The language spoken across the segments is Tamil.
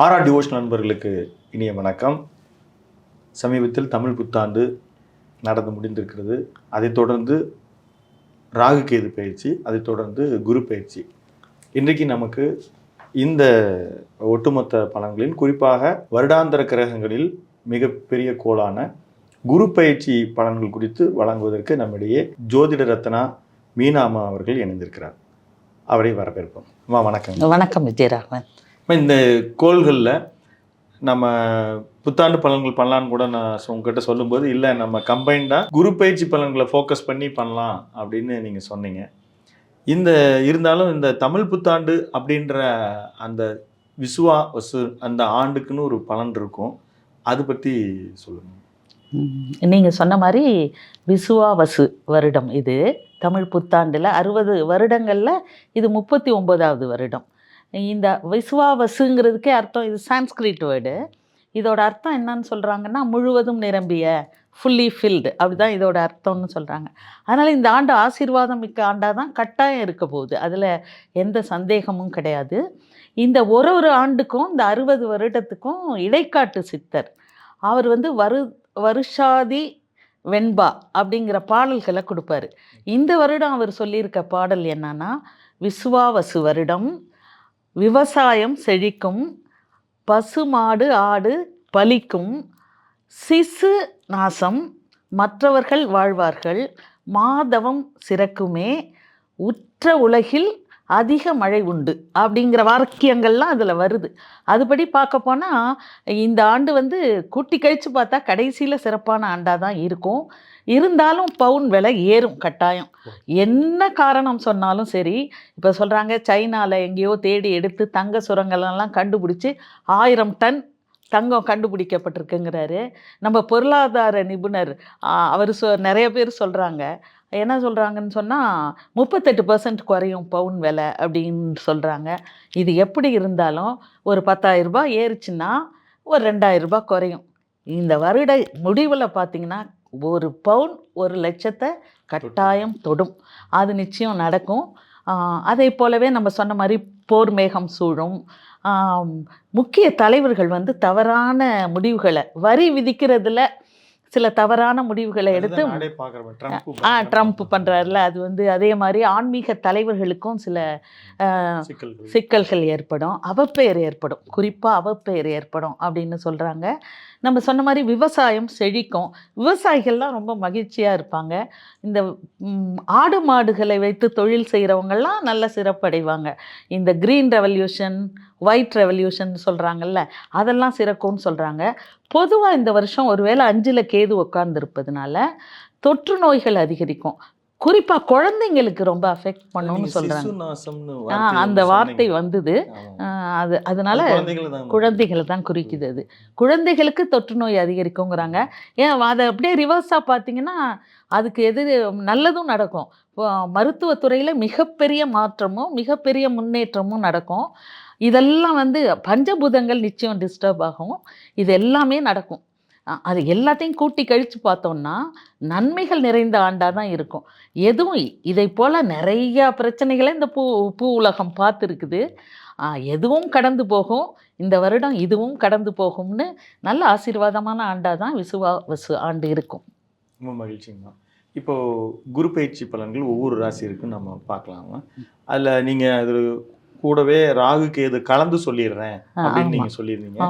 ஆரா டிவோஷன் நண்பர்களுக்கு இனிய வணக்கம். சமீபத்தில் தமிழ் புத்தாண்டு நடந்து முடிந்திருக்கிறது. அதைத் தொடர்ந்து ராகு கேது பயிற்சி அதைத் தொடர்ந்து குரு பயிற்சி. இன்றைக்கு நமக்கு இந்த ஒட்டுமொத்த பலன்களில் குறிப்பாக வருடாந்திர கிரகங்களில் மிகப்பெரிய கோளான குரு பயிற்சி பலன்கள் குறித்து வழங்குவதற்கு நம்மிடையே ஜோதிட ரத்னா மீனாமா அவர்கள் இணைந்திருக்கிறார். அவரை வரவேற்போம். அம்மா வணக்கம் வணக்கம் விஜயராகவன் இந்த கோள்களில் நம்ம புத்தாண்டு பலன்கள் பண்ணலான்னு கூட நான் உங்ககிட்ட சொல்லும்போது இல்லை நம்ம கம்பைண்டாக குரு பயிற்சி பலன்களை ஃபோக்கஸ் பண்ணி பண்ணலாம் அப்படின்னு நீங்கள் சொன்னீங்க. இந்த இருந்தாலும் இந்த தமிழ் புத்தாண்டு அப்படின்ற அந்த விசுவா வசு அந்த ஆண்டுக்குன்னு ஒரு பலன் இருக்கும். அது பற்றி சொல்லுங்க. நீங்கள் சொன்ன மாதிரி விசுவாவசு வருடம் இது. தமிழ் புத்தாண்டில் அறுபது வருடங்களில் இது முப்பத்தி ஒம்போதாவது வருடம். இந்த விசுவாவசுங்கிறதுக்கே அர்த்தம் இது சான்ஸ்கிரிட் வேர்டு. இதோட அர்த்தம் என்னன்னு சொல்கிறாங்கன்னா முழுவதும் நிரம்பிய ஃபுல்லி ஃபில்டு அப்படிதான் இதோட அர்த்தம்னு சொல்கிறாங்க அதனால் இந்த ஆண்டு ஆசீர்வாதம் மிக்க ஆண்டாக தான் கட்டாயம் இருக்க போகுது. அதில் எந்த சந்தேகமும் கிடையாது. இந்த ஒரு ஒரு ஆண்டுக்கும் இந்த அறுபது வருடத்துக்கும் இடைக்காட்டு சித்தர். அவர் வந்து வரு வருஷாதி வெண்பா அப்படிங்கிற பாடல்களை கொடுப்பாரு. இந்த வருடம் அவர் சொல்லியிருக்க பாடல் என்னன்னா விசுவாவசு வருடம் விவசாயம் செழிக்கும் பசுமாடு ஆடு பலிக்கும் சிசு நாசம் மற்றவர்கள் வாழ்வார்கள் மாதவம் சிறக்குமே உற்ற உலகில் அதிக மழை உண்டு அப்படிங்கிற வாக்கியங்கள்லாம் அதில் வருது. அதுபடி பார்க்க போனால் இந்த ஆண்டு வந்து கூட்டி கழித்து பார்த்தா கடைசியில் சிறப்பான ஆண்டாக தான் இருக்கும். இருந்தாலும் பவுன் விலை ஏறும் கட்டாயம். என்ன காரணம் சொன்னாலும் சரி இப்போ சொல்கிறாங்க சைனாவில் எங்கேயோ தேடி எடுத்து தங்க சுரங்கள்லாம் கண்டுபிடிச்சி ஆயிரம் டன் தங்கம் கண்டுபிடிக்கப்பட்டிருக்குங்கிறாரு. நம்ம பொருளாதார நிபுணர் அவர் சொ நிறைய பேர் சொல்கிறாங்க என்ன சொல்கிறாங்கன்னு சொன்னால் முப்பத்தெட்டு பர்சன்ட் குறையும் பவுன் விலை அப்படின்னு சொல்கிறாங்க இது எப்படி இருந்தாலும் ஒரு பத்தாயிரரூபா ஏறிச்சுன்னா ஒரு 2000 ரூபாய் குறையும். இந்த வருட முடிவில் பார்த்தீங்கன்னா ஒரு பவுன் ஒரு லட்சத்தை கட்டாயம் தொடும். அது நிச்சயம் நடக்கும். ஆஹ் அதே போலவே நம்ம சொன்ன மாதிரி போர் மேகம் சூழும். முக்கிய தலைவர்கள் வந்து தவறான முடிவுகளை வரி விதிக்கிறதுல சில தவறான முடிவுகளை எடுத்து ஆ ட்ரம்ப் பண்ணுறாருல அது வந்து அதே மாதிரி ஆன்மீக தலைவர்களுக்கும் சில ஆஹ், சிக்கல்கள். சிக்கல்கள் ஏற்படும் அவப்பெயர் ஏற்படும். குறிப்பாக அவப்பெயர் ஏற்படும் அப்படின்னு சொல்கிறாங்க நம்ம சொன்ன மாதிரி விவசாயம் செழிக்கும். விவசாயிகள்லாம் ரொம்ப மகிழ்ச்சியாக இருப்பாங்க. இந்த ஆடு மாடுகளை வைத்து தொழில் செய்கிறவங்கெல்லாம் நல்ல சிறப்படைவாங்க. இந்த க்ரீன் ரெவல்யூஷன் ஒயிட் ரெவல்யூஷன் சொல்கிறாங்கல்ல அதெல்லாம் சிறக்கும்னு சொல்கிறாங்க பொதுவாக இந்த வருஷம் ஒருவேளை அஞ்சில் கேது உட்கார்ந்துருப்பதுனால தொற்று நோய்கள் அதிகரிக்கும். குறிப்பாக குழந்தைங்களுக்கு ரொம்ப அஃபெக்ட் பண்ணும்னு நீங்க சொல்கிறாங்க அந்த வார்த்தை. வந்தது. அது அதனால அது குழந்தைகளை தான் குறிக்குது அது. குழந்தைகளுக்கு தொற்று நோய் அதிகரிக்குங்கிறாங்க. ஏன் அதை அப்படியே ரிவர்ஸாக பார்த்தீங்கன்னா அதுக்கு எதிர் நல்லதும் நடக்கும். மருத்துவத்துறையில் மிகப்பெரிய மாற்றமும் மிகப்பெரிய முன்னேற்றமும் நடக்கும். இதெல்லாம் வந்து பஞ்சபூதங்கள் நிச்சயம் டிஸ்டர்ப் ஆகும். இது எல்லாமே நடக்கும். அது எல்லாத்தையும் கூட்டி கழித்து பார்த்தோம்னா நன்மைகள் நிறைந்த ஆண்டாக தான் இருக்கும். எதுவும் இதை போல் நிறையா பிரச்சனைகளை இந்த பூ பூ உலகம் பார்த்துருக்குது. எதுவும் கடந்து போகும். இந்த வருடம் இதுவும் கடந்து போகும்னு நல்ல ஆசீர்வாதமான ஆண்டாக தான் விசுவா விசு ஆண்டு இருக்கும். ரொம்ப மகிழ்ச்சிங்கம்மா இப்போ குரு பயிற்சி பலன்கள் ஒவ்வொரு ராசிக்கும் நம்ம பார்க்கலாமா அதுல நீங்க அது கூடவே ராகு கேது கலந்து சொல்லிடுறேன் அப்படின்னு ஆமா. நீங்க சொல்லியிருந்தீங்க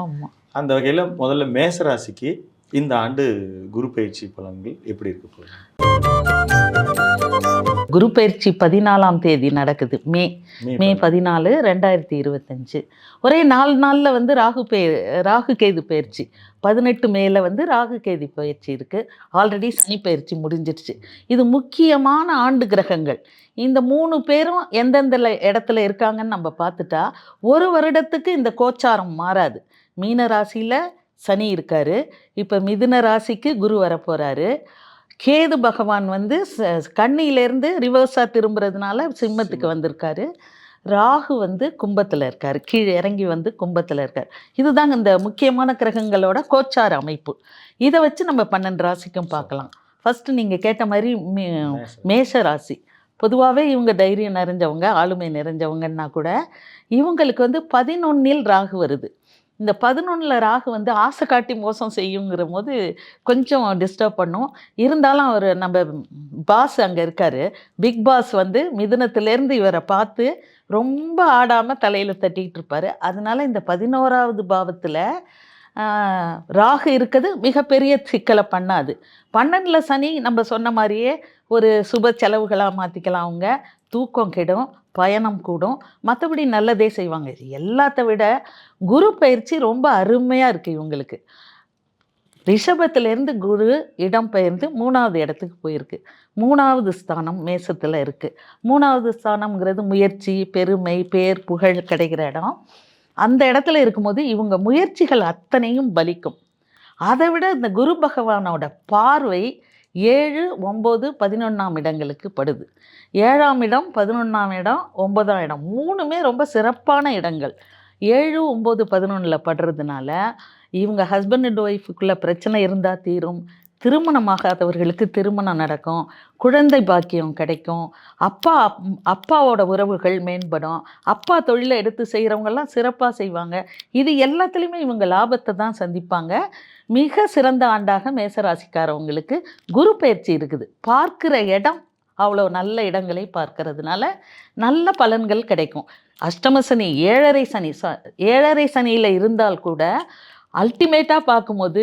அந்த வகையில முதல்ல மேச ராசிக்கு இந்த ஆண்டு குரு பயிற்சி பலன்கள் எப்படி இருக்க போகுது? குரு பயிற்சி பதினாலாம் தேதி நடக்குது. மே. மே பதினாலு. ரெண்டாயிரத்தி இருபத்தஞ்சு. ஒரே நாலு நாளில் வந்து ராகு பே ராகு கேது பயிற்சி. பதினெட்டு மேல வந்து ராகு கேது பயிற்சி இருக்குது ஆல்ரெடி சனி பயிற்சி முடிஞ்சிருச்சு. இது முக்கியமான ஆண்டு கிரகங்கள். இந்த மூணு பேரும் எந்தெந்த இடத்துல இருக்காங்கன்னு நம்ம பார்த்துட்டா ஒரு வருடத்துக்கு இந்த கோச்சாரம் மாறாது. மீன ராசியில் சனி இருக்காரு. இப்போ மிதுன ராசிக்கு குரு வரப்போகிறாரு கேது பகவான் வந்து கன்னியிலேருந்து ரிவர்ஸாக திரும்புறதுனால சிம்மத்துக்கு வந்திருக்காரு. ராகு வந்து கும்பத்தில் இருக்கார். கீழே இறங்கி வந்து கும்பத்தில் இருக்கார். இதுதாங்க இந்த முக்கியமான கிரகங்களோட கோச்சார அமைப்பு. இதை வச்சு நம்ம பன்னெண்டு ராசிக்கும் பார்க்கலாம் ஃபஸ்ட்டு நீங்கள் கேட்ட மாதிரி மே-. மேஷ. ராசி. பொதுவாகவே இவங்க தைரியம் நிறைஞ்சவங்க ஆளுமை நிறைஞ்சவங்கன்னா கூட இவங்களுக்கு வந்து பதினொன்னில் ராகு வருது. இந்த பதினொன்றில் ராகு வந்து ஆசை காட்டி மோசம் செய்யுங்கிற போது கொஞ்சம் டிஸ்டர்ப் பண்ணும். இருந்தாலும் அவர் நம்ம பாஸ் அங்கே இருக்கார். பிக் பாஸ் வந்து மிதுனத்திலேருந்து இவரை பார்த்து ரொம்ப ஆடாமல் தலையில் தட்டிக்கிட்டு இருப்பார். அதனால் இந்த பதினோராவது பாவத்தில் ராகு இருக்குது மிகப்பெரிய சிக்கலை பண்ணாது. பன்னெண்டில் சனி நம்ம சொன்ன மாதிரியே ஒரு சுப செலவுகளாக மாற்றிக்கலாம் அவங்க. தூக்கம் கெடும் பயணம் கூடும். மற்றபடி நல்லதே செய்வாங்க. இது எல்லாத்த விட குரு பயிற்சி ரொம்ப அருமையாக இருக்குது இவங்களுக்கு. ரிஷபத்திலேருந்து குரு இடம் பெயர்ந்து மூணாவது இடத்துக்கு போயிருக்கு. மூணாவது ஸ்தானம் மேசத்தில் இருக்குது மூணாவது ஸ்தானம்ங்கிறது முயற்சி பெருமை பேர் புகழ் கிடைக்கிற இடம். அந்த இடத்துல இருக்கும்போது இவங்க முயற்சிகள் அத்தனையும் பலிக்கும். அதை விட இந்த குரு பகவானோட பார்வை ஏழு ஒம்பது பதினொன்றாம் இடங்களுக்கு படுது. ஏழாம் இடம் பதினொன்றாம் இடம் ஒன்பதாம் இடம் மூணுமே ரொம்ப சிறப்பான இடங்கள். ஏழு ஒம்பது பதினொன்றில் படுறதுனால இவங்க ஹஸ்பண்ட் அண்ட் ஒய்ஃபுக்குள்ளே பிரச்சனை இருந்தால் தீரும். திருமணமாகாதவர்களுக்கு திருமணம் நடக்கும். குழந்தை பாக்கியம் கிடைக்கும். அப்பா அப்- அப்பாவோட உறவுகள் மேம்படும். அப்பா தொழிலை எடுத்து செய்கிறவங்கெல்லாம் சிறப்பாக செய்வாங்க. இது எல்லாத்துலேயுமே இவங்க லாபத்தை தான் சந்திப்பாங்க. மிக சிறந்த ஆண்டாக மேசராசிக்காரவங்களுக்கு குரு பயிற்சி இருக்குது. பார்க்கிற இடம் அவ்வளோ நல்ல இடங்களை பார்க்கறதுனால நல்ல பலன்கள் கிடைக்கும். அஷ்டம சனி ஏழரை சனி ச ஏழரை சனியில் இருந்தால் கூட அல்டிமேட்டாக பார்க்கும்போது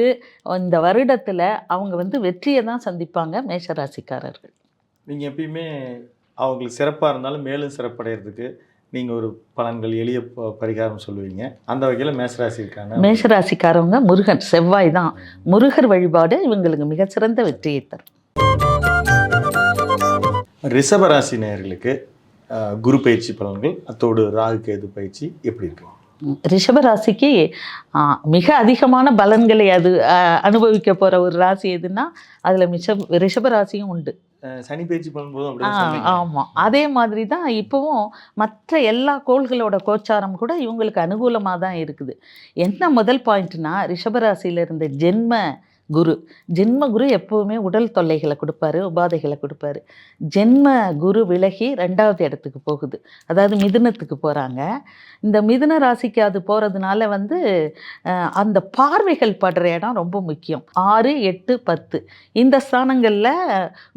இந்த வருடத்தில் அவங்க வந்து வெற்றியை தான் சந்திப்பாங்க மேஷராசிக்காரர்கள். நீங்கள் எப்பயுமே அவங்களுக்கு சிறப்பாக இருந்தாலும் மேலும் சிறப்படைகிறதுக்கு நீங்கள் ஒரு பலன்கள் எளிய பரிகாரம் சொல்லுவீங்க. அந்த வகையில் மேசராசிக்கான மேஷராசிக்காரவங்க முருகன் செவ்வாய் தான். முருகர் வழிபாடு இவங்களுக்கு மிகச்சிறந்த வெற்றியை தரும். ரிஷபராசி நேயர்களுக்கு குரு பயிற்சி பலன்கள் அத்தோடு ராகு கேது பயிற்சி எப்படி இருக்கு? ரிஷபராசிக்கு மிக அதிகமான பலன்களை அது அனுபவிக்க போகிற ஒரு ராசி எதுன்னா அதில் மிஷ ரிஷபராசியும் உண்டு. சனி பயிற்சி சொன்னீங்க ஆமாம் அதே மாதிரி தான் இப்போவும் மற்ற எல்லா கோள்களோட கோச்சாரம் கூட இவங்களுக்கு அனுகூலமாக தான் இருக்குது. என்ன முதல் பாயிண்ட்னா ரிஷபராசியில் இருந்த ஜென்ம குரு. ஜென்ம குரு எப்போவுமே உடல் தொல்லைகளை கொடுப்பாரு உபாதைகளை கொடுப்பாரு. ஜென்ம குரு விலகி ரெண்டாவது இடத்துக்கு போகுது. அதாவது மிதுனத்துக்கு போகிறாங்க இந்த மிதுன ராசிக்கு அது போகிறதுனால வந்து அந்த பார்வைகள் படுற இடம் ரொம்ப முக்கியம். ஆறு எட்டு பத்து. இந்த ஸ்தானங்களில்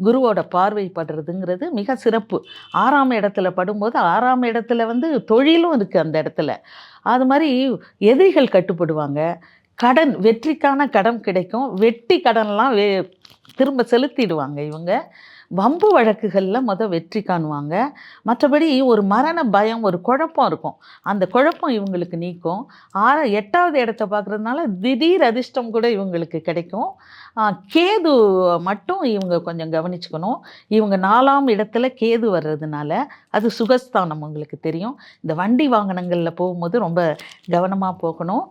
குருவோட பார்வை படுறதுங்கிறது மிக சிறப்பு. ஆறாம் இடத்துல படும்போது ஆறாம் இடத்துல வந்து தொழிலும் இருக்குது அந்த இடத்துல. அது மாதிரி எதிரிகள் கட்டுப்படுவாங்க. கடன் வெற்றிக்கான கடன் கிடைக்கும். வெட்டி கடன்லாம் வே திரும்ப செலுத்திடுவாங்க இவங்க. வம்பு வழக்குகளில் மொதல் வெற்றி காணுவாங்க. மற்றபடி ஒரு மரண பயம் ஒரு குழப்பம் இருக்கும். அந்த குழப்பம் இவங்களுக்கு நீக்கும். ஆற எட்டாவது இடத்த பார்க்குறதுனால திடீர் அதிர்ஷ்டம் கூட இவங்களுக்கு கிடைக்கும். கேது மட்டும் இவங்க கொஞ்சம் கவனிச்சுக்கணும். இவங்க நாலாம் இடத்துல கேது வர்றதுனால அது சுகஸ்தானம் உங்களுக்கு தெரியும். இந்த வண்டி வாகனங்களில் போகும்போது ரொம்ப கவனமாக போகணும்.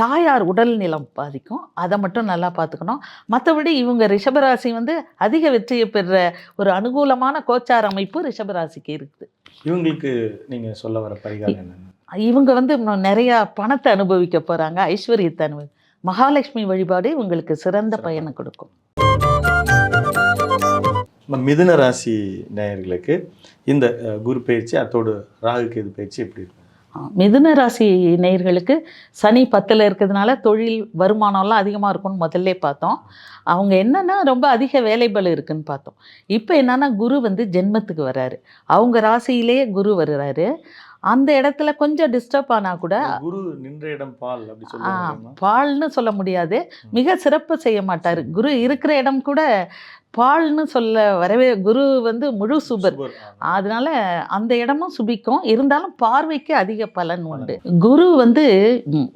தாயார் உடல் நிலம் பாதிக்கும். அதை மட்டும் நல்லா பார்த்துக்கணும். மற்றபடி இவங்க ரிஷபராசி வந்து அதிக வெற்றியை பெறுற ஒரு அனுகூலமான கோச்சார அமைப்பு ரிஷபராசிக்கு இருக்குது. இவங்களுக்கு நீங்கள் சொல்ல வர பரிகாரம் என்னென்ன? இவங்க வந்து இன்னும் நிறையா பணத்தை அனுபவிக்க போகிறாங்க ஐஸ்வர்யத்தை அனுபவி மகாலட்சுமி வழிபாடு இவங்களுக்கு சிறந்த பயனை கொடுக்கும். மிதுன ராசி நேயர்களுக்கு இந்த குரு பயிற்சி அத்தோடு ராகு கேது பயிற்சி எப்படி இருக்கும்? மிதுன ராசி நேயர்களுக்கு சனி பத்தில் இருக்கிறதுனால தொழில் வருமானம்லாம் அதிகமாக இருக்கும்னு முதல்ல பார்த்தோம். அவங்க என்னன்னா ரொம்ப அதிக வேலைபளு இருக்குன்னு பார்த்தோம். இப்போ என்னன்னா குரு வந்து ஜென்மத்துக்கு வராரு. அவங்க ராசியிலேயே குரு வருறாரு. அந்த இடத்துல கொஞ்சம் டிஸ்டர்ப் ஆனால் கூட குரு நின்ற இடம் பால் அப்படி பால்னு சொல்ல முடியாது. மிக சிறப்பு செய்ய மாட்டார். குரு இருக்கிற இடம் கூட பால்னு சொல்ல வரவே குரு வந்து முழு சுபர். அதனால அந்த இடமும் சுபிக்கும். இருந்தாலும் பார்வைக்கு அதிக பலன் உண்டு. குரு வந்து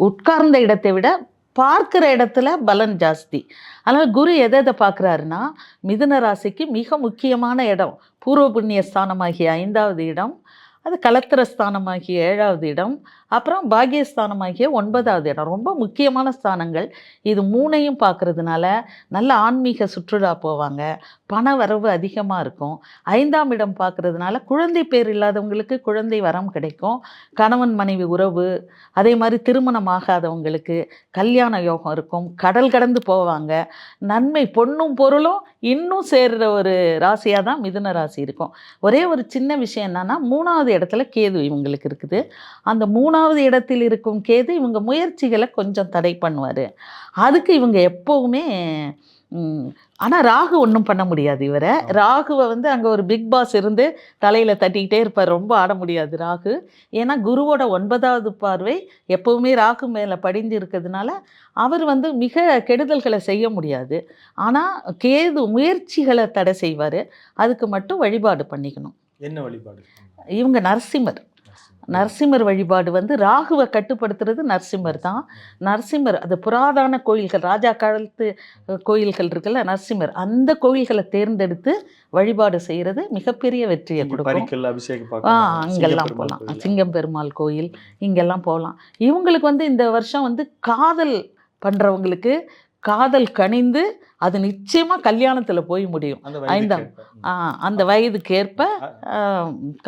உட்கார்ந்த இடத்தை விட பார்க்கிற இடத்துல பலன் ஜாஸ்தி. அதனால் குரு எதை எதை பார்க்குறாருன்னா மிதுன ராசிக்கு மிக முக்கியமான இடம். பூர்வ புண்ணிய ஸ்தானமாகிய ஐந்தாவது இடம். அது கலத்திர ஸ்தானமாகிய ஏழாவது இடம் அப்புறம் பாகியஸ்தானமாகிய ஒன்பதாவது இடம். ரொம்ப முக்கியமான ஸ்தானங்கள். இது மூணையும் பார்க்குறதுனால நல்ல ஆன்மீக சுற்றுலா போவாங்க. பண வரவு அதிகமாக இருக்கும். ஐந்தாம் இடம் பார்க்கறதுனால குழந்தை பேர் இல்லாதவங்களுக்கு குழந்தை வரம் கிடைக்கும். கணவன் மனைவி உறவு அதே மாதிரி திருமணம் ஆகாதவங்களுக்கு கல்யாண யோகம் இருக்கும். கடல் கடந்து போவாங்க. நன்மை பொண்ணும் பொருளும் இன்னும் சேர்கிற ஒரு ராசியாக தான் மிதுன ராசி இருக்கும். ஒரே ஒரு சின்ன விஷயம் என்னன்னா மூணாவது இடத்துல கேது இவங்களுக்கு இருக்குது. அந்த மூணாவது இடத்தில் இருக்கும் கேது இவங்க முயற்சிகளை கொஞ்சம் தடை பண்ணுவார். அதுக்கு இவங்க எப்போவுமே ஆனால் ராகு ஒன்றும் பண்ண முடியாது இவரை. ராகுவை வந்து அங்கே ஒரு பிக் பாஸ் இருந்து தலையில் தட்டிக்கிட்டே இருப்பார். ரொம்ப ஆட முடியாது ராகு. ஏன்னா குருவோட ஒன்பதாவது பார்வை எப்போவுமே ராகு மேலே படிஞ்சு இருக்கிறதுனால அவர் வந்து மிக கெடுதல்களை செய்ய முடியாது. ஆனால் கேது முயற்சிகளை தடை செய்வார். அதுக்கு மட்டும் வழிபாடு பண்ணிக்கணும். என்ன வழிபாடு இவங்க நரசிம்மர். நரசிம்மர் வழிபாடு வந்து ராகுவை கட்டுப்படுத்துறது நரசிம்மர் தான். நரசிம்மர் அது புராதன கோயில்கள் ராஜா காலத்து கோயில்கள் இருக்குல்ல நரசிம்மர் அந்த கோயில்களை தேர்ந்தெடுத்து வழிபாடு செய்கிறது மிகப்பெரிய வெற்றியை கொடுக்கும். ஆ அங்கெல்லாம் போகலாம். சிங்கம் பெருமாள் கோயில்? இங்கெல்லாம் போகலாம் இவங்களுக்கு வந்து இந்த வருஷம் வந்து காதல் பண்ணுறவங்களுக்கு காதல் கனிந்து அது நிச்சயமாக கல்யாணத்தில் போய் முடியும். ஐந்தாம். அந்த வயதுக்கேற்ப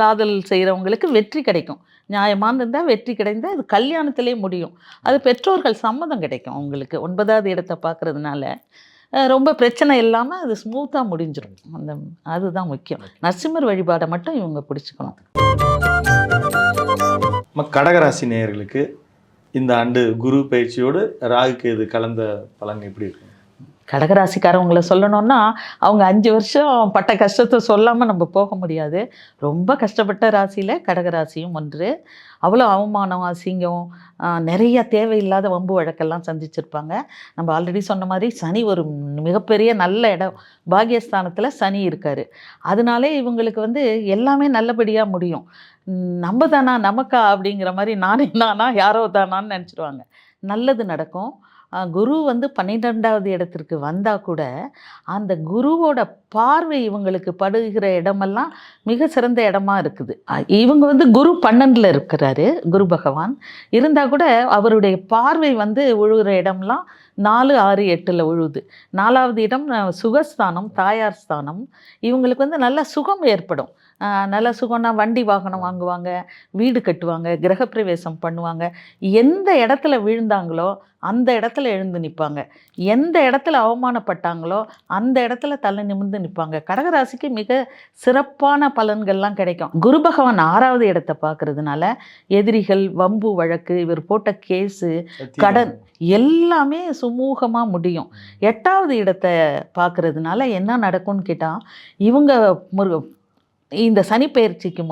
காதல் செய்கிறவங்களுக்கு வெற்றி கிடைக்கும். நியாயமான இருந்தால் வெற்றி கிடைந்தால் அது கல்யாணத்திலே முடியும். அது பெற்றோர்கள் சம்மதம் கிடைக்கும் அவங்களுக்கு. ஒன்பதாவது இடத்தை பார்க்கறதுனால ரொம்ப பிரச்சனை இல்லாமல் அது ஸ்மூத்தாக முடிஞ்சிடும் அந்த அதுதான் முக்கியம். நரசிம்மர் வழிபாடை மட்டும் இவங்க பிடிச்சிக்கணும். கடகராசி நேயர்களுக்கு இந்த ஆண்டு குரு பயிற்சியோடு ராகு கேது கலந்த பலன் எப்படி இருக்கும் கடகராசிக்காரவங்கள சொல்லணும்னா அவங்க அஞ்சு வருஷம் பட்ட கஷ்டத்தை சொல்லாமல் நம்ம போக முடியாது. ரொம்ப கஷ்டப்பட்ட ராசியில் கடகராசியும் ஒன்று. அவ்வளோ அவமானம் அசிங்கம் நிறைய தேவையில்லாத வம்பு வழக்கெல்லாம் சந்திச்சிருப்பாங்க. நம்ம ஆல்ரெடி சொன்ன மாதிரி சனி ஒரு மிகப்பெரிய நல்ல இடம். பாகியஸ்தானத்தில் சனி இருக்கார். அதனாலே இவங்களுக்கு வந்து எல்லாமே நல்லபடியாக முடியும். நம்ம தானா நமக்கா அப்படிங்கிற மாதிரி நானே நானா யாரோ தானான்னு நினச்சிடுவாங்க நல்லது நடக்கும். குரு வந்து பன்னிரெண்டாவது இடத்திற்கு வந்தால் கூட அந்த குருவோட பார்வை இவங்களுக்கு படுகிற இடமெல்லாம் மிக சிறந்த இடமா இருக்குது. இவங்க வந்து குரு பன்னெண்டில் இருக்கிறாரு குரு பகவான். இருந்தால் கூட அவருடைய பார்வை வந்து உழுகிற இடம்லாம் நாலு ஆறு எட்டில் உழுவுது நாலாவது இடம் சுகஸ்தானம் தாயார் ஸ்தானம். இவங்களுக்கு வந்து நல்ல சுகம் ஏற்படும். நல்ல சுகம்னா வண்டி வாகனம் வாங்குவாங்க வீடு கட்டுவாங்க கிரகப்பிரவேசம் பண்ணுவாங்க. எந்த இடத்துல விழுந்தாங்களோ அந்த இடத்துல எழுந்து நிற்பாங்க எந்த இடத்துல அவமானப்பட்டாங்களோ அந்த இடத்துல தலை நிமிர்ந்து நிற்பாங்க கடகராசிக்கு மிக சிறப்பான பலன்கள்லாம் கிடைக்கும். குரு பகவான் ஆறாவது இடத்தை பார்க்கறதுனால எதிரிகள் வம்பு வழக்கு இவர் போட்ட கேஸு கடன் எல்லாமே சுமூகமாக முடியும். எட்டாவது இடத்தை பார்க்கறதுனால என்ன நடக்கும்னு கேட்டால் இவங்க முருக இந்த சனி பயிற்சிக்கு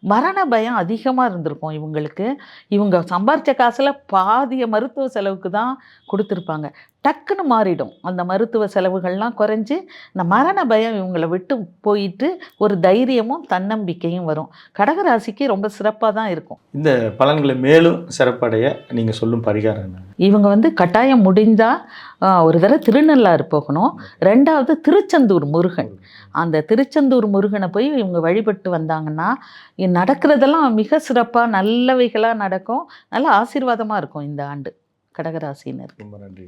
மரண பயம் அதிகமாக இருந்திருக்கும் இவங்களுக்கு. இவங்க சம்பாரித்த காசில் பாதிய மருத்துவ செலவுக்கு தான் கொடுத்துருப்பாங்க. டக்குன்னு மாறிடும். அந்த மருத்துவ செலவுகள்லாம் குறைஞ்சி இந்த மரண பயம் இவங்களை விட்டு போயிட்டு ஒரு தைரியமும் தன்னம்பிக்கையும் வரும். கடகராசிக்கு ரொம்ப சிறப்பாக தான் இருக்கும். இந்த பலன்களை மேலும் சிறப்படைய நீங்க சொல்லும் பரிகாரம் இவங்க வந்து கட்டாயம் முடிந்தால் ஒரு தடவை திருநள்ளாறு போகணும். ரெண்டாவது திருச்செந்தூர் முருகன். அந்த திருச்செந்தூர் முருகனை போய் இவங்க வழிபட்டு வந்தாங்கன்னா நடக்கிறதெல்லாம் மிக சிறப்பாக நல்லவைகளாக நடக்கும். நல்ல ஆசீர்வாதமாக இருக்கும் இந்த ஆண்டு. கடகராசினர் ரொம்ப நன்றி.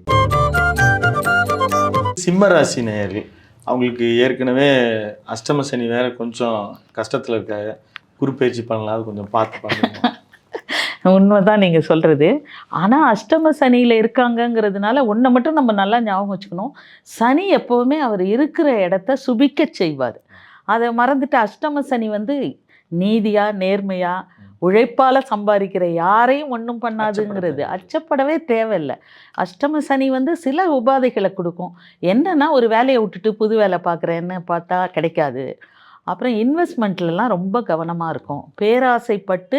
சிம்ம ராசி நேயர்கள் அவங்களுக்கு ஏற்கனவே அஷ்டம சனி வேற கொஞ்சம் கஷ்டத்துல இருக்காங்க குரு பயிற்சி பண்ணலாம் அது கொஞ்சம் பார்த்து பண்ணுங்க உண்மைதான் நீங்கள் சொல்கிறது ஆனால் அஷ்டம சனியில் இருக்காங்கங்கிறதுனால ஒன்றை மட்டும் நம்ம நல்லா ஞாபகம் வச்சுக்கணும். சனி எப்போவுமே அவர் இருக்கிற இடத்த சுபிக்கச் செய்வார். அதை மறந்துட்டு அஷ்டம சனி வந்து நீதியா நேர்மையா உழைப்பால் சம்பாதிக்கிற யாரையும் ஒன்றும் பண்ணாதுங்கிறது அச்சப்படவே தேவையில்லை. அஷ்டம சனி வந்து சில உபாதைகளை கொடுக்கும். என்னன்னா ஒரு வேலையை விட்டுட்டு புது வேலை பார்க்குறேன்னு பார்த்தா கிடைக்காது. அப்புறம் இன்வெஸ்ட்மெண்ட்லலாம் ரொம்ப கவனமாக இருக்கும். பேராசைப்பட்டு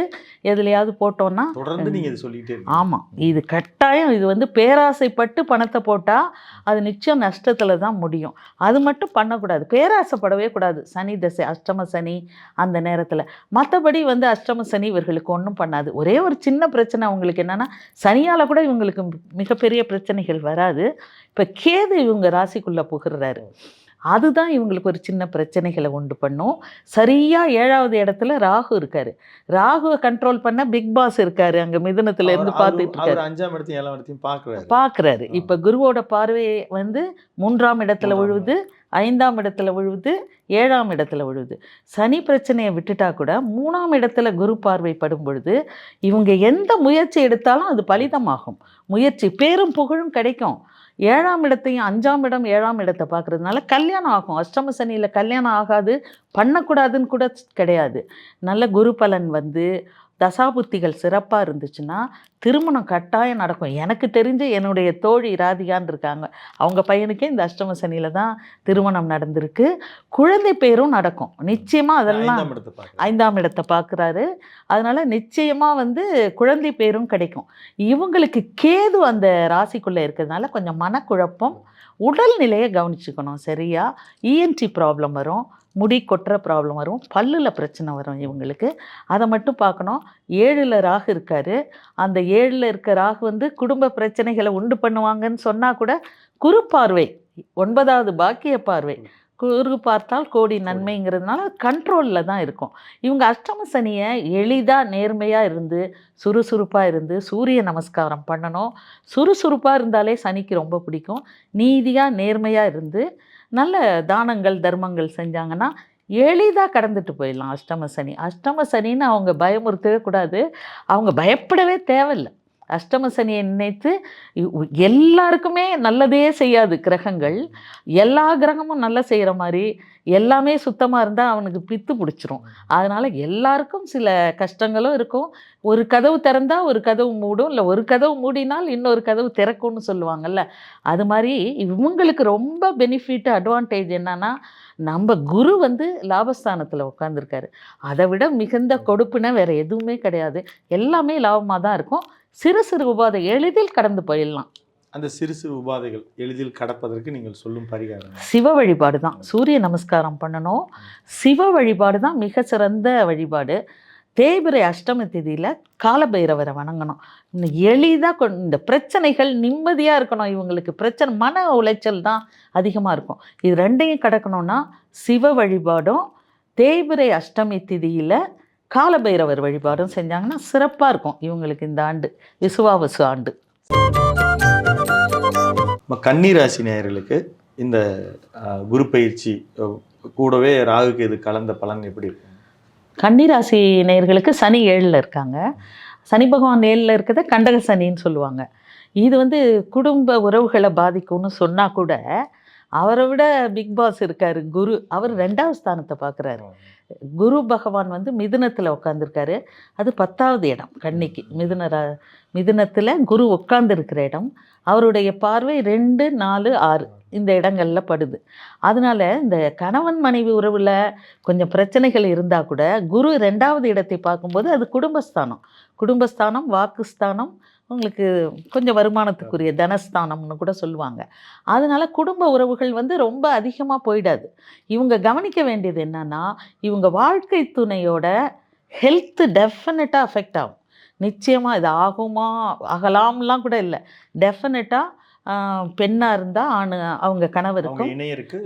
எதுலையாவது போட்டோன்னா தொடர்ந்து நீங்க இது ஆமாம் இது கட்டாயம் இது வந்து பேராசைப்பட்டு பணத்தை போட்டால் அது நிச்சயம் நஷ்டத்தில் தான் முடியும். அது மட்டும் பண்ணக்கூடாது. பேராசைப்படவே கூடாது. சனி தசை அஷ்டம சனி அந்த நேரத்தில். மற்றபடி வந்து அஷ்டம சனி இவர்களுக்கு ஒன்றும் பண்ணாது. ஒரே ஒரு சின்ன பிரச்சனை அவங்களுக்கு என்னென்னா சனியால் கூட இவங்களுக்கு மிகப்பெரிய பிரச்சனைகள் வராது. இப்போ கேது இவங்க ராசிக்குள்ளே புகுறாரு அதுதான் இவங்களுக்கு ஒரு சின்ன பிரச்சனைகளை உண்டு பண்ணும். சரியாக ஏழாவது இடத்துல ராகு இருக்காரு. ராகுவை கண்ட்ரோல் பண்ண பிக் பாஸ் இருக்காரு. அங்கே மிதுனத்துல இருந்து பார்த்துட்டு இருக்காரு அஞ்சாம் இடத்தையும் ஏழாம் இடத்தையும் பாக்குறாரு. பார்க்குறாரு இப்போ குருவோட பார்வை வந்து மூன்றாம் இடத்துல விழுவுது ஐந்தாம் இடத்துல விழுவுது ஏழாம் இடத்துல விழுவுது. சனி பிரச்சனையை விட்டுட்டா கூட மூணாம் இடத்துல குரு பார்வை படும் பொழுது இவங்க எந்த முயற்சி எடுத்தாலும் அது பலிதமாகும். முயற்சி பேரும் புகழும் கிடைக்கும். ஏழாம் இடத்தையும் அஞ்சாம் இடம் ஏழாம் இடத்தை பார்க்குறதுனால கல்யாணம் ஆகும். அஷ்டம சனியில் கல்யாணம் ஆகாது பண்ணக்கூடாதுன்னு கூட கிடையாது. நல்ல குரு பலன் வந்து தசாபுத்திகள் சிறப்பாக இருந்துச்சுன்னா திருமணம் கட்டாயம் நடக்கும். எனக்கு தெரிஞ்சு என்னுடைய தோழி ராதிகான்னு இருக்காங்க. அவங்க பையனுக்கே இந்த அஷ்டம சனியில் தான் திருமணம் நடந்திருக்கு. குழந்தை பேரும் நடக்கும். நிச்சயமாக அதெல்லாம் ஐந்தாம் இடத்தை பார்க்கலாம் ஐந்தாம் இடத்தை பார்க்குறாரு. அதனால நிச்சயமாக வந்து குழந்தை பேரும் கிடைக்கும். இவங்களுக்கு கேது அந்த ராசிக்குள்ளே இருக்கிறதுனால கொஞ்சம் மனக்குழப்பம் உடல்நிலையை கவனிச்சுக்கணும் சரியா? இஎன்டி ப்ராப்ளம் வரும் முடி கொட்டுற ப்ராப்ளம் வரும் பல்லில் பிரச்சனை வரும் இவங்களுக்கு. அதை மட்டும் பார்க்கணும். ஏழில் ராகு இருக்காரு. அந்த ஏழில் இருக்க ராகு வந்து குடும்ப பிரச்சனைகளை உண்டு பண்ணுவாங்கன்னு சொன்னால் கூட குரு பார்வை ஒன்பதாவது பாக்கிய பார்வை. குரு பார்த்தால் கோடி நன்மைங்கிறதுனால கண்ட்ரோலில் தான் இருக்கும். இவங்க அஷ்டம சனியை எளிதாக நேர்மையாக இருந்து சுறுசுறுப்பாக இருந்து சூரிய நமஸ்காரம் பண்ணணும். சுறுசுறுப்பாக இருந்தாலே சனிக்கு ரொம்ப பிடிக்கும். நீதியாக நேர்மையாக இருந்து நல்ல தானங்கள் தர்மங்கள் செஞ்சாங்கன்னா எளிதாக கடந்துட்டு போயிடலாம் அஷ்டம சனி. அஷ்டம சனின்னு அவங்க பயமுறுத்தவே கூடாது. அவங்க பயப்படவே தேவையில்லை. அஷ்டம சனியை நினைத்து எல்லாருக்குமே நல்லதே செய்யாது கிரகங்கள். எல்லா கிரகமும் நல்லா செய்கிற மாதிரி எல்லாமே சுத்தமாக இருந்தால் அவனுக்கு பித்து பிடிச்சிரும். அதனால் எல்லாருக்கும் சில கஷ்டங்களும் இருக்கும். ஒரு கதவு திறந்தா ஒரு கதவு மூடும். இல்லை ஒரு கதவு மூடினால் இன்னொரு கதவு திறக்கும்னு சொல்லுவாங்கல்ல. அது மாதிரி இவங்களுக்கு ரொம்ப பெனிஃபிட் அட்வான்டேஜ் என்னன்னா நம்ம குரு வந்து லாபஸ்தானத்தில் உட்காந்துருக்காரு அதை விட மிகுந்த கொடுப்புனா வேற எதுவுமே கிடையாது. எல்லாமே லாபமாக தான் இருக்கும். சிறு சிறு உபாதை எளிதில் கடந்து போயிடலாம். அந்த சிறு சிறு உபாதைகள் எளிதில் கடப்பதற்கு நீங்கள் சொல்லும் பரிகாரம் சிவ வழிபாடு தான். சூரிய நமஸ்காரம் பண்ணணும். சிவ வழிபாடு தான் மிக சிறந்த வழிபாடு. தேய்பிரை அஷ்டமி திதியில் காலபைரவரை வணங்கணும். இன்னும் எளிதாக கொ இந்த பிரச்சனைகள் நிம்மதியாக இருக்கணும். இவங்களுக்கு பிரச்சனை மன உளைச்சல் தான் அதிகமாக இருக்கும். இது ரெண்டையும் கடக்கணும்னா சிவ வழிபாடும் தேய்பிரை அஷ்டமி திதியில் காலபைரவர் வழிபாடும் செஞ்சாங்கன்னா சிறப்பாக இருக்கும். இவங்களுக்கு இந்த ஆண்டு விசுவாவசு ஆண்டு. நம்ம கன்னிராசி நேயர்களுக்கு இந்த குரு பயிற்சி கூடவே ராகுக்கு இது கலந்த பலன் எப்படி இருக்கும்? கன்னிராசி நேயர்களுக்கு சனி ஏழில் இருக்காங்க. சனி பகவான் ஏழில் இருக்கிறத கண்டக சனின்னு சொல்லுவாங்க. இது வந்து குடும்ப உறவுகளை பாதிக்கும்னு சொன்னால் கூட அவரை விட பிக் பாஸ் இருக்காரு குரு. அவர் ரெண்டாவது ஸ்தானத்தை பார்க்குறாரு குரு பகவான் வந்து மிதுனத்தில் உட்காந்துருக்காரு அது பத்தாவது இடம் கன்னிக்கு. மிதுன மிதுனத்தில் குரு உட்கார்ந்துருக்கிற இடம். அவருடைய பார்வை ரெண்டு நாலு ஆறு இந்த இடங்கள்ல படுது. அதனால இந்த கணவன் மனைவி உறவில் கொஞ்சம் பிரச்சனைகள் இருந்தால் கூட குரு ரெண்டாவது இடத்தை பார்க்கும்போது அது குடும்பஸ்தானம். குடும்பஸ்தானம் வாக்குஸ்தானம் உங்களுக்கு கொஞ்சம் வருமானத்துக்குரிய தனஸ்தானம்னு கூட சொல்லுவாங்க. அதனால குடும்ப உறவுகள் வந்து ரொம்ப அதிகமாக போயிடாது. இவங்க கவனிக்க வேண்டியது என்னன்னா இவங்க வாழ்க்கை துணையோட ஹெல்த்து டெஃபினட்டாக அஃபெக்ட் ஆகும். நிச்சயமாக இது ஆகுமா ஆகலாம்லாம் கூட இல்லை. டெஃபினட்டாக பெண்ணாக இருந்தால் ஆணு அவங்க கணவருக்கும்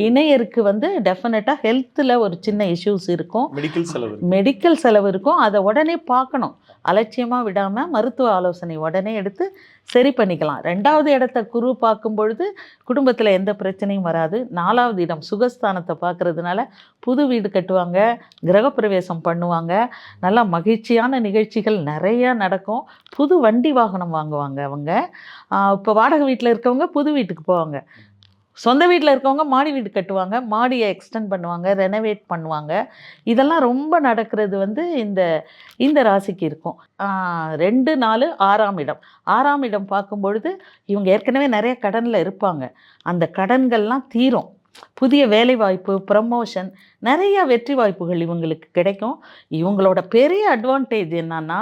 இணையருக்கு வந்து டெஃபினட்டாக ஹெல்த்தில் ஒரு சின்ன இஷ்யூஸ் இருக்கும். மெடிக்கல் செலவு. மெடிக்கல் செலவு இருக்கும். அதை உடனே பார்க்கணும். அலட்சியமாக விடாமல் மருத்துவ ஆலோசனை உடனே எடுத்து சரி பண்ணிக்கலாம். ரெண்டாவது இடத்த குரு பார்க்கும் பொழுது குடும்பத்தில் எந்த பிரச்சனையும் வராது. நாலாவது இடம் சுகஸ்தானத்தை பார்க்குறதுனால புது வீடு கட்டுவாங்க கிரகப்பிரவேசம் பண்ணுவாங்க. நல்லா மகிழ்ச்சியான நிகழ்ச்சிகள் நிறையா நடக்கும். புது வண்டி வாகனம் வாங்குவாங்க அவங்க. இப்போ வாடகை வீட்டில் இருக்கவங்க புது வீட்டுக்கு போவாங்க. சொந்த வீட்டில் இருக்கவங்க மாடி வீடு கட்டுவாங்க மாடியை எக்ஸ்டெண்ட் பண்ணுவாங்க ரெனோவேட் பண்ணுவாங்க. இதெல்லாம் ரொம்ப நடக்கிறது வந்து இந்த இந்த ராசிக்கு இருக்கும். ரெண்டு நாலு ஆறாம் இடம். ஆறாம் இடம் பார்க்கும் பொழுது இவங்க ஏற்கனவே நிறைய கடனில் இருப்பாங்க. அந்த கடன்கள்லாம் தீரும். புதிய வேலை வாய்ப்பு ப்ரமோஷன் நிறைய வெற்றி வாய்ப்புகள் இவங்களுக்கு கிடைக்கும். இவங்களோட பெரிய அட்வான்டேஜ் என்னன்னா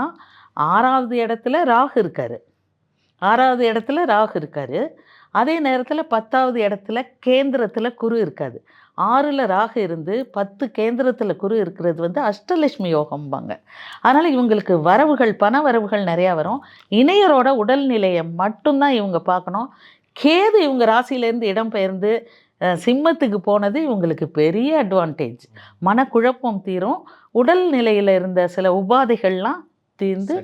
ஆறாவது இடத்துல ராகு இருக்காரு. ஆறாவது இடத்துல ராகு இருக்காரு. அதே நேரத்தில் பத்தாவது இடத்துல கேந்திரத்தில் குரு இருக்காது. ஆறில் ராகு இருந்து பத்து கேந்திரத்தில் குரு இருக்கிறது வந்து அஷ்டலட்சுமி யோகம்பாங்க. அதனால் இவங்களுக்கு வரவுகள் பண வரவுகள் நிறையா வரும். இணையரோட உடல்நிலையை மட்டும்தான் இவங்க பார்க்கணும். கேது இவங்க ராசியிலேருந்து இடம்பெயர்ந்து சிம்மத்துக்கு போனது இவங்களுக்கு பெரிய அட்வான்டேஜ் மனக்குழப்பம் தீரும். உடல் நிலையில் இருந்த சில உபாதைகள்லாம் தீர்ந்து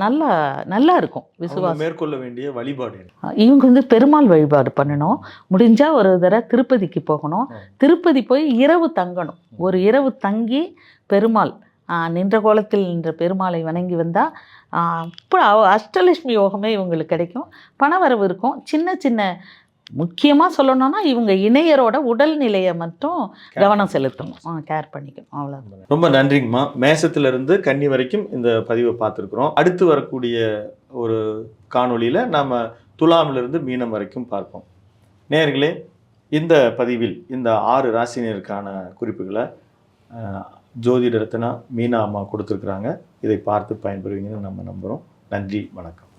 நல்லா நல்லா இருக்கும் விசுவாசம். மேற்கொள்ள வேண்டிய வழிபாடு? இவங்க வந்து பெருமாள் வழிபாடு பண்ணணும். முடிஞ்சால் ஒரு தடவை திருப்பதிக்கு போகணும். திருப்பதி போய் இரவு தங்கணும். ஒரு இரவு தங்கி பெருமாள் நின்ற கோலத்தில் நின்ற பெருமாளை வணங்கி வந்தால் இப்போ அஷ்டலட்சுமி யோகமே இவங்களுக்கு கிடைக்கும். பணவரவு இருக்கும். சின்ன சின்ன முக்கியமாக சொல்லணும்னா இவங்க இணையரோட உடல்நிலையை மட்டும் கவனம் செலுத்தணும். கேர் பண்ணிக்கணும். அவ்வளோ ரொம்ப நன்றிங்கம்மா. மேசத்திலிருந்து கன்னி வரைக்கும் இந்த பதிவை பார்த்துருக்குறோம். அடுத்து வரக்கூடிய ஒரு காணொளியில் நாம் துலாமிலிருந்து மீனம் வரைக்கும் பார்ப்போம். நேயர்களே இந்த பதிவில் இந்த ஆறு ராசினியருக்கான குறிப்புகளை ஜோதிட ரத்னா மீனா அம்மா கொடுத்துருக்குறாங்க. இதை பார்த்து பயன்பெறுவீங்கன்னு நம்ம நம்புகிறோம் நன்றி வணக்கம்.